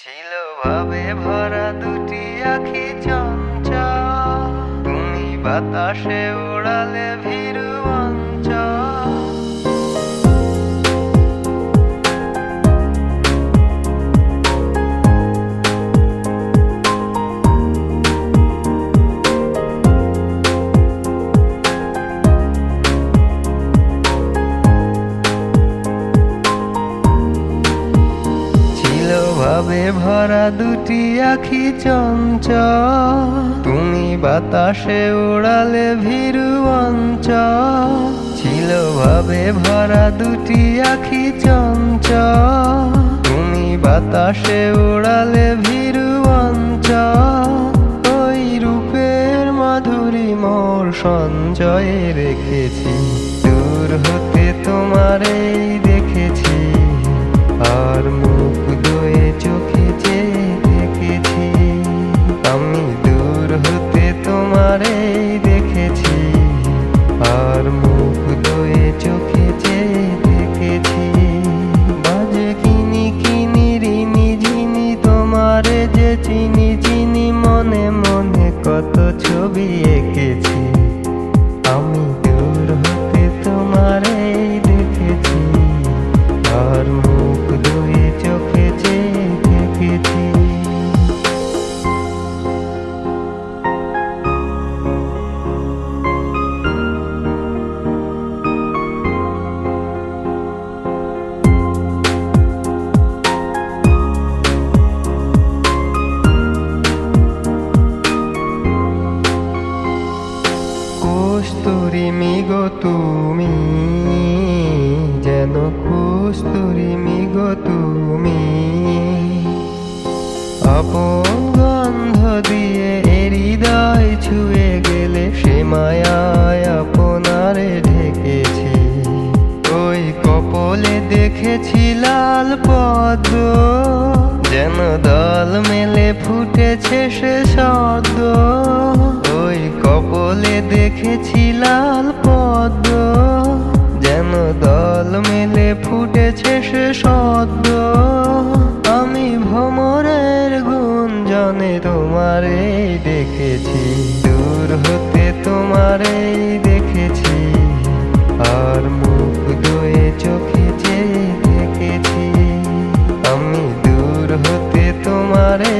ছিল ভাবে ভরা দুটি আখি চঞ্চল। তুমি বাতাসে উড়ালে ভীরু ভরা দুটি আখি চঞ্চল। তুমি বাতাসে উড়ালে ভীরু অঞ্চল। ছিল ভাবে ভরা দুটি আখি চঞ্চল। তুমি বাতাসে উড়ালে ভীরু অঞ্চল। ওই রূপের মাধুরী মোর সঞ্চয়ে রেখেছি। দূর হতে তোমারেই দেখেছি ছবি এঁকেছি। কস্তুরি মিগো তুমি, যেন কস্তুরি মিগো তুমি। আপন গন্ধ দিয়ে এ হৃদয় ছুঁয়ে গেলে সে মায়ায় আপনারে ঢেকেছি। ওই কপলে দেখেছি লাল পদ্ম, যেন দল মেলে ফুটেছে সে দেখেছি লাল পদ্ম, যেন দল মেলে ফুটেছে সে সদ্য। আমি ভ্রমরের গুঞ্জনে তোমারে দেখেছি, দূর হতে তোমারে দেখেছি। আর মুখ দয়ে চোখে চেয়ে দেখেছি, আমি দূর হতে তোমারে